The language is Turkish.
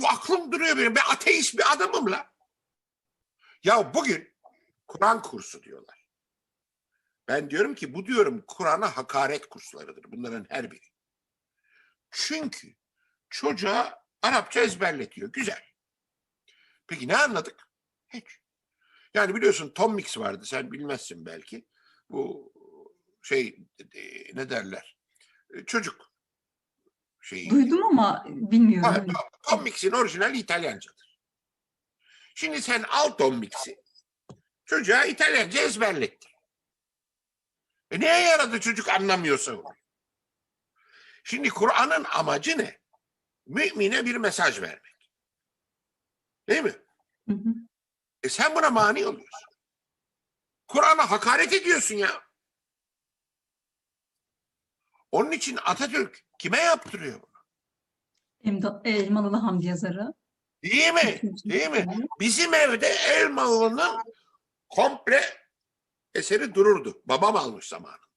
Bu aklım duruyor benim. Ben ateist bir adamım la. Ya bugün Kur'an kursu diyorlar. Ben diyorum ki bu diyorum Kur'an'a hakaret kurslarıdır. Bunların her biri. Çünkü çocuğa Arapça ezberletiyor. Güzel. Peki ne anladık? Hiç. Yani biliyorsun Tom Mix vardı. Sen bilmezsin belki. Bu şey e, ne derler? E, Çocuk şeyi. Duydum ama bilmiyorum. Ha, Tom Mix'in orijinali İtalyancadır. Şimdi sen al Tom Mix'i. Çocuğa İtalyanca ezberlettir. E neye yaradı çocuk anlamıyorsa onu? Şimdi Kur'an'ın amacı ne? Mümine bir mesaj vermek. Değil mi? Hı hı. E sen buna mani oluyorsun. Kur'an'a hakaret ediyorsun ya. Onun için Atatürk kime yaptırıyor bunu? Elmalılı Hamdi yazarı. Değil mi? Değil mi? Bizim evde Elmalı'nın komple eseri dururdu. Babam almış zamanında.